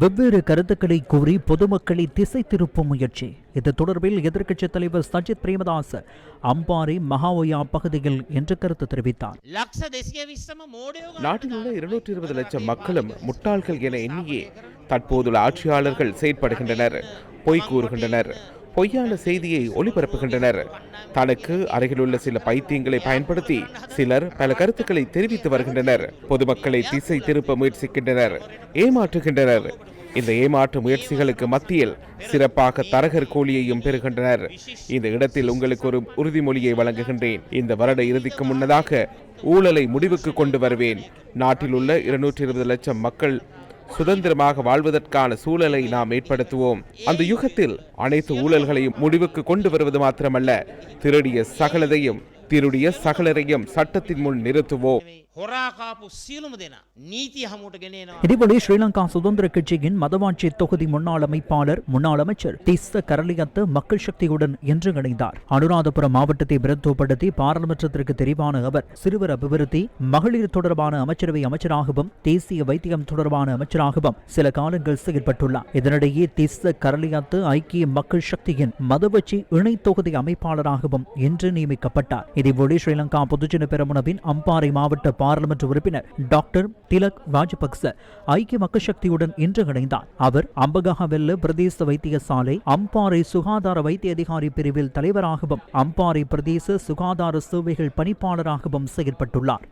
வெவ்வேறு கருத்துக்களை கூறி பொதுமக்களை திசை திருப்பும் முயற்சி. இது தொடர்பில் எதிர்க்கட்சித் தலைவர் சஜித் பிரேமதாஸ் அம்பாரி மகாவயா பகுதியில் என்று கருத்து தெரிவித்தார். நாட்டில் உள்ள இருநூற்றி இருபது லட்சம் மக்களும் முட்டாள்கள் என எண்ணியே தற்போதுள்ள ஆட்சியாளர்கள் செயற்படுகின்றனர் பொய் கூறுகின்றனர். பொய்யான செய்தியை ஒளிபரப்புகின்றனர். தனக்கு அருகிலுள்ள சில பைத்தியங்களை பயன்படுத்தி சிலர் பல கருத்துக்களை தெரிவித்து வருகின்றனர். பொதுமக்களை திசை திருப்ப முயற்சிக்கின்றனர். ஏமாற்றுகின்றனர். இந்த ஏமாற்று முயற்சிகளுக்கு மத்தியில் சிறப்பாக தரகர் கூலியையும் பெறுகின்றனர். இந்த இடத்தில் உங்களுக்கு ஒரு உறுதிமொழியை வழங்குகின்றேன். இந்த வருட இறுதிக்கு முன்னதாக ஊழலை முடிவுக்கு கொண்டு வருவேன். நாட்டில் உள்ள இருநூற்றி இருபது லட்சம் மக்கள் சுதந்திரமாக வாழ்வதற்கான சூழலை நாம் ஏற்படுத்துவோம். அந்த யுகத்தில் அனைத்து ஊழல்களையும் முடிவுக்கு கொண்டு வருவது மாத்திரமல்ல திருடிய சகலதையும் தீருடைய சகலரையும் சட்டத்தின் முன் நிறுத்துவோம். இதேபோல ஸ்ரீலங்கா சுதந்திர கட்சியின் மதவாட்சி தொகுதி முன்னாள் அமைப்பாளர் முன்னாள் அமைச்சர் திஸ்த கரலியத்து மக்கள் சக்தியுடன் இன்று இணைந்தார் அனுராதபுரம் மாவட்டத்தை பிரத்துவப்படுத்தி பாராளுமன்றத்திற்கு தெரிவான அவர் சிறுவர் அபிவிருத்தி மகளிர் தொடர்பான அமைச்சரவை அமைச்சராகவும் தேசிய வைத்தியம் தொடர்பான அமைச்சராகவும் சில காலங்கள் செயல்பட்டுள்ளார். இதனிடையே திஸ்த கரலியத்து ஐக்கிய மக்கள் சக்தியின் மதவச்சி இணை தொகுதி அமைப்பாளராகவும் இன்று நியமிக்கப்பட்டார். இதேபோல ஸ்ரீலங்கா பொதுஜன பெரமுனவின் அம்பாறை மாவட்ட பாராளுமன்ற உறுப்பினர் டாக்டர் திலக் ராஜபக்ச ஐக்கிய மக்கள் சக்தியுடன் இன்று இணைந்தார் அவர் அம்பகஹவெல்ல பிரதேச வைத்தியசாலை அம்பாறை சுகாதார வைத்திய அதிகாரி பிரிவில் தலைவராகவும் அம்பாறை பிரதேச சுகாதார சேவைகள் பணிப்பாளராகவும் செயல்பட்டுள்ளார்